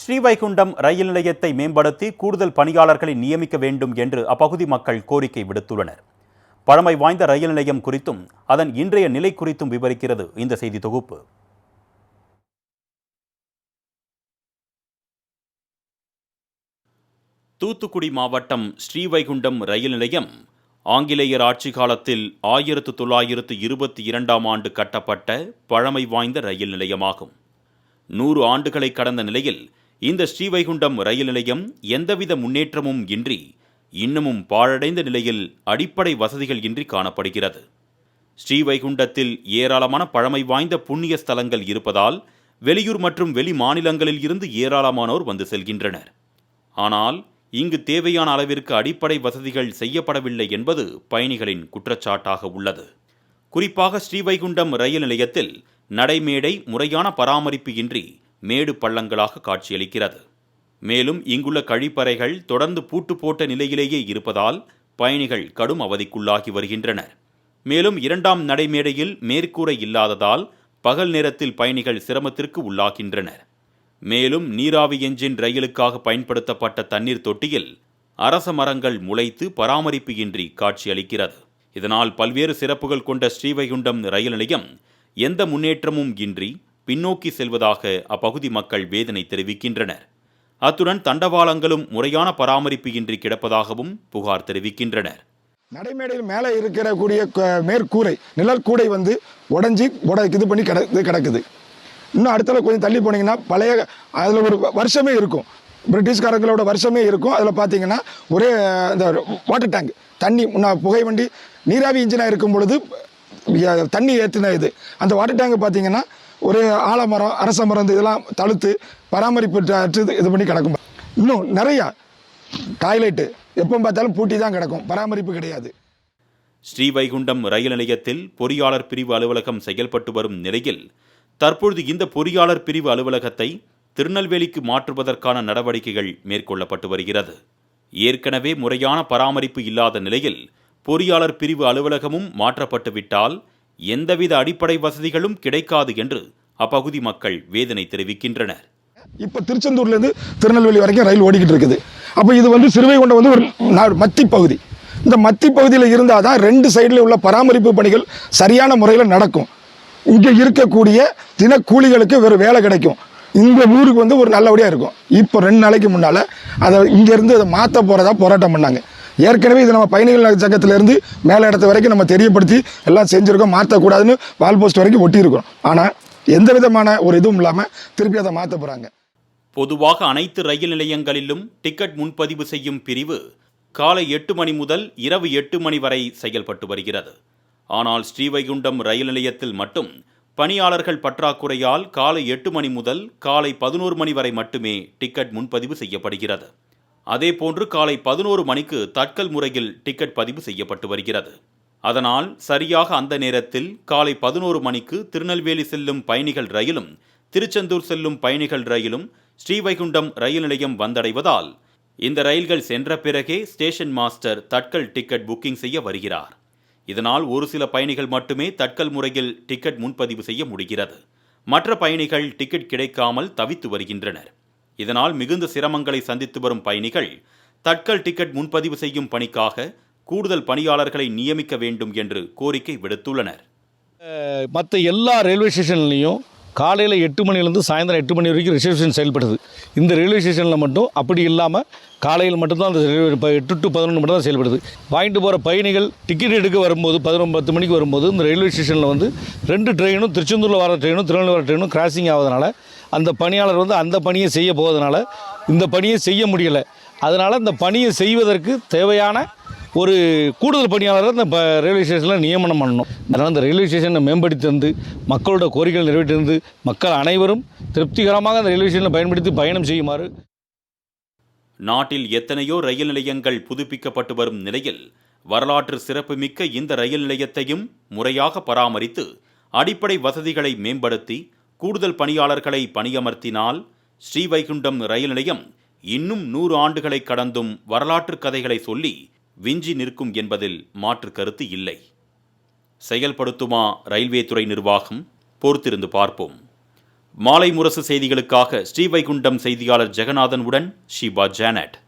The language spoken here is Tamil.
ஸ்ரீவைகுண்டம் ரயில் நிலையத்தை மேம்படுத்தி கூடுதல் பணியாளர்களை நியமிக்க வேண்டும் என்று அப்பகுதி மக்கள் கோரிக்கை விடுத்துள்ளனர். பழமை வாய்ந்த ரயில் நிலையம் குறித்தும் அதன் இன்றைய நிலை குறித்தும் விவரிக்கிறது இந்த செய்தி தொகுப்பு. தூத்துக்குடி மாவட்டம் ஸ்ரீவைகுண்டம் ரயில் நிலையம் ஆங்கிலேயர் ஆட்சி காலத்தில் ஆயிரத்து தொள்ளாயிரத்து இருபத்தி இரண்டாம் ஆண்டு கட்டப்பட்ட பழமை வாய்ந்த ரயில் நிலையமாகும். நூறு ஆண்டுகளை கடந்த நிலையில் இந்த ஸ்ரீவைகுண்டம் ரயில் நிலையம் எந்தவித முன்னேற்றமும் இன்றி இன்னமும் பாழடைந்த நிலையில் அடிப்படை வசதிகள் இன்றி காணப்படுகிறது. ஸ்ரீவைகுண்டத்தில் ஏராளமான பழமை வாய்ந்த புண்ணிய ஸ்தலங்கள் இருப்பதால் வெளியூர் மற்றும் வெளி மாநிலங்களில் இருந்து ஏராளமானோர் வந்து செல்கின்றனர். ஆனால் இங்கு தேவையான அளவிற்கு அடிப்படை வசதிகள் செய்யப்படவில்லை என்பது பயணிகளின் குற்றச்சாட்டாக உள்ளது. குறிப்பாக ஸ்ரீவைகுண்டம் ரயில் நிலையத்தில் நடைமேடை முறையான பராமரிப்பு இன்றி மேடு பள்ளங்களாக காட்சியளிக்கிறது. மேலும் இங்குள்ள கழிப்பறைகள் தொடர்ந்து பூட்டு போட்ட நிலையிலேயே இருப்பதால் பயணிகள் கடும் அவதிக்குள்ளாகி வருகின்றனர். மேலும் இரண்டாம் நடைமேடையில் மேற்கூரை இல்லாததால் பகல் நேரத்தில் பயணிகள் சிரமத்திற்கு உள்ளாகின்றனர். மேலும் நீராவி என்ஜின் ரயிலுக்காக பயன்படுத்தப்பட்ட தண்ணீர் தொட்டியில் அரச மரங்கள் முளைத்து பராமரிப்பு இன்றி காட்சியளிக்கிறது. இதனால் பல்வேறு சிறப்புகள் கொண்ட ஸ்ரீவைகுண்டம் ரயில் நிலையம் எந்த முன்னேற்றமும் இன்றி பின்னோக்கி செல்வதாக அப்பகுதி மக்கள் வேதனை தெரிவிக்கின்றனர். அத்துடன் தண்டவாளங்களும் முறையான பராமரிப்பு இன்றி கிடப்பதாகவும் புகார் தெரிவிக்கின்றனர். நடைமேடையில் மேலே இருக்கிற கூடிய மேற்கூரை நிழற்கூடை வந்து உடஞ்சி உட இது பண்ணி கிட இது கிடக்குது. இன்னும் அடுத்தல கொஞ்சம் தள்ளி போனீங்கன்னா பழைய அதில் ஒரு வருஷமே இருக்கும். பிரிட்டிஷ்காரங்களோட வருஷமே இருக்கும். அதில் பார்த்தீங்கன்னா ஒரே இந்த வாட்டர் டேங்க் தண்ணி முன்ன புகை வண்டி நீராவி இன்ஜினாக இருக்கும் பொழுது தண்ணி ஏற்றின இது. அந்த வாட்டர் டேங்க் பார்த்தீங்கன்னா ஒரு ஆலமரம் அரச மரம் இந்த இதெல்லாம் தழுத்து பராமரிப்பு இது- பண்ணி கிடக்கும். இன்னும் நிறையா டாய்லெட்டு எப்போ பார்த்தாலும் பூட்டி தான் கிடக்கும். பராமரிப்பு கிடையாது. ஸ்ரீவைகுண்டம் ரயில் நிலையத்தில் பொறியாளர் பிரிவு அலுவலகம் செயல்பட்டு வரும் நிலையில் தற்பொழுது இந்த பொறியாளர் பிரிவு அலுவலகத்தை திருநெல்வேலிக்கு மாற்றுவதற்கான நடவடிக்கைகள் மேற்கொள்ளப்பட்டு வருகிறது. ஏற்கனவே முறையான பராமரிப்பு இல்லாத நிலையில் பொறியாளர் பிரிவு அலுவலகமும் மாற்றப்பட்டுவிட்டால் எந்தவித அடிப்படை வசதிகளும் கிடைக்காது என்று அப்பகுதி மக்கள் வேதனை தெரிவிக்கின்றனர். இப்போ திருச்செந்தூர்லேருந்து திருநெல்வேலி வரைக்கும் ரயில் ஓடிக்கிட்டு இருக்குது. அப்போ இது வந்து சிறுவைகுண்டம் வந்து ஒரு மத்தி பகுதி. இந்த மத்தி பகுதியில் இருந்தால் தான் ரெண்டு சைடில் உள்ள பராமரிப்பு பணிகள் சரியான முறையில் நடக்கும். இங்கே இருக்கக்கூடிய தினக்கூலிகளுக்கு வேறு வேலை கிடைக்கும். இந்த ஊருக்கு வந்து ஒரு நல்லபடியாக இருக்கும். இப்போ ரெண்டு நாளைக்கு முன்னால் அதை இங்கேருந்து அதை மாற்ற போகிறதா போராட்டம் பண்ணாங்க. ஏற்கனவே இது நம்ம பயணிகள் சங்கத்திலேருந்து மேலே இடத்து வரைக்கும் நம்ம தெரியப்படுத்தி எல்லாம் செஞ்சுருக்கோம். மாற்றக்கூடாதுன்னு வால் போஸ்ட் வரைக்கும் ஒட்டியிருக்கோம் ஆனால் எந்த விதமான ஒரு இதுவும் இல்லாமல் திருப்பி அதை மாற்ற போகிறாங்க பொதுவாக அனைத்து ரயில் நிலையங்களிலும் டிக்கெட் முன்பதிவு செய்யும் பிரிவு காலை எட்டு மணி முதல் இரவு எட்டு மணி வரை செயல்பட்டு வருகிறது. ஆனால் ஸ்ரீவைகுண்டம் ரயில் நிலையத்தில் மட்டும் பணியாளர்கள் பற்றாக்குறையால் காலை எட்டு மணி முதல் காலை பதினோரு மணி வரை மட்டுமே டிக்கெட் முன்பதிவு செய்யப்படுகிறது. அதேபோன்று காலை பதினோரு மணிக்கு தட்கல் முறையில் டிக்கெட் பதிவு செய்யப்பட்டு வருகிறது. அதனால் சரியாக அந்த நேரத்தில் காலை பதினோரு மணிக்கு திருநெல்வேலி செல்லும் பயணிகள் ரயிலும் திருச்செந்தூர் செல்லும் பயணிகள் ரயிலும் ஸ்ரீவைகுண்டம் ரயில் நிலையம் வந்தடைவதால் இந்த ரயில்கள் சென்ற பிறகே station master tatkal ticket booking செய்ய வருகிறார். இதனால் ஒரு சில பயணிகள் மட்டுமே தட்கல் முறையில் டிக்கெட் முன்பதிவு செய்ய முடிகிறது. மற்ற பயணிகள் டிக்கெட் கிடைக்காமல் தவித்து வருகின்றனர். இதனால் மிகுந்த சிரமங்களை சந்தித்து வரும் பயணிகள் தட்கல் டிக்கெட் முன்பதிவு செய்யும் பணிக்காக கூடுதல் பணியாளர்களை நியமிக்க வேண்டும் என்று கோரிக்கை விடுத்துள்ளனர். மற்ற எல்லா ரயில்வே ஸ்டேஷன்லேயும் காலையில் எட்டு மணிலேருந்து சாயந்தரம் எட்டு மணி வரைக்கும் ரிசர்வேஷன் செயல்படுது. இந்த ரயில்வே ஸ்டேஷனில் மட்டும் அப்படி இல்லாமல் காலையில் மட்டும்தான் அந்த இப்போ எட்டு டு பதினொன்று மட்டும் தான் செயல்படுது. வாங்கிட்டு போகிற பயணிகள் டிக்கெட் எடுக்க வரும்போது பதினொன்று பத்து மணிக்கு வரும்போது இந்த ரயில்வே ஸ்டேஷனில் வந்து ரெண்டு ட்ரெயினும் திருச்செந்தூரில் வர ட்ரெயினும் திருநெல்வேலி வர ட்ரெயினும் கிராசிங் ஆவதனால அந்த பணியாளர் வந்து அந்த பணியை செய்ய போவதனால இந்த பணியை செய்ய முடியலை. அதனால் இந்த பணியை செய்வதற்கு தேவையான ஒரு கூடுதல் பணியாளரை இந்த ரயில்வே ஸ்டேஷனில் நியமனம் பண்ணணும். அதனால் அந்த ரயில்வே ஸ்டேஷனை மேம்படுத்தி தந்து மக்களோட கோரிக்கைகள் நிறைவேற்றிருந்து மக்கள் அனைவரும் திருப்திகரமாக அந்த ரயில்வே ஸ்டேஷனை பயன்படுத்தி பயணம் செய்யுமாறு. நாட்டில் எத்தனையோ ரயில் நிலையங்கள் புதுப்பிக்கப்பட்டு வரும் நிலையில் வரலாற்று சிறப்புமிக்க இந்த ரயில் நிலையத்தையும் முறையாக பராமரித்து அடிப்படை வசதிகளை மேம்படுத்தி கூடுதல் பணியாளர்களை பணியமர்த்தினால் ஸ்ரீவைகுண்டம் ரயில் நிலையம் இன்னும் நூறு ஆண்டுகளை கடந்தும் வரலாற்று கதைகளை சொல்லி விஞ்சி நிற்கும் என்பதில் மாற்று கருத்து இல்லை. செயல்படுத்துமா ரயில்வே துறை நிர்வாகம்? பொறுத்திருந்து பார்ப்போம். மாலை முரசு செய்திகளுக்காக ஸ்ரீவைகுண்டம் செய்தியாளர் ஜெகநாதன் உடன் ஷீபா ஜானட்.